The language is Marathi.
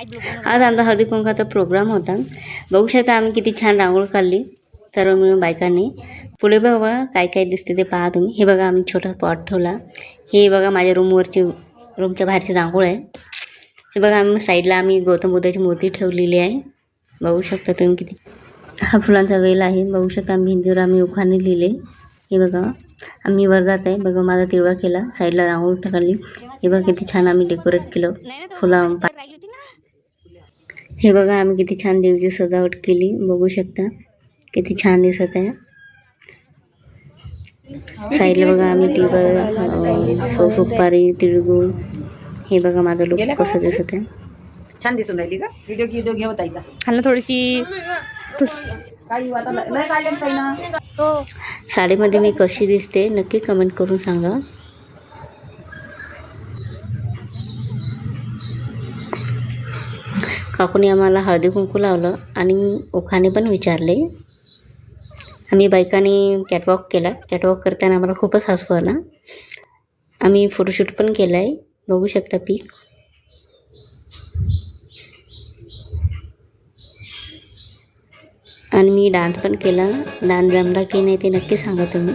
आज आमचा हळदी कुंकाचा प्रोग्राम होता. बघू शकता आम्ही किती छान रांगोळी काढली. सर्व मिळून बायकांनी. पुढे बघा काय काय दिसते ते पहा तुम्ही. हे बघा आम्ही छोटा पॉट ठेवला. हे बघा माझ्या रूमवरची रूमच्या बाहेरची रांगोळ आहे. हे बघा आम्ही साईडला आम्ही गौतम बुद्धाची मूर्ती ठेवलेली आहे. बघू शकता तुम्ही किती हा फुलांचा वेल आहे. बघू शकता आम्ही हिंदीवर आम्ही उखाणे लिहिले. हे बघा आम्ही वर जात आहे. बघा माझा तिळवा केला. साईडला रांगोळी टाकली. हे बघा किती छान आम्ही डेकोरेट केलं. फुला हे बघा आम्ही किती छान देवीची सजावट केली. बघू शकता किती छान दिसत आहे. साईडला बघा आम्ही टिबल सो सुपारी तिळगुळ. हे बघा माझं लुक कसं दिसत आहे. छान दिसून राहिली का? व्हिडिओ व्हिडिओ घे होता एकदा खाल्लं थोडीशी साडीमध्ये मी कशी दिसते नक्की कमेंट करून सांगा. काकूने आम्हाला हळदी कुंकू लावलं आणि ओखाने पण विचारले. आम्ही बायकांनी कॅटवॉक केला. कॅटवॉक करताना आम्हाला खूपच हसू आला. आम्ही फोटोशूट पण केला आहे बघू शकता पीक आणि मी डान्स पण केला. डान्स जमला की नाही ते नक्की सांगा तुम्ही.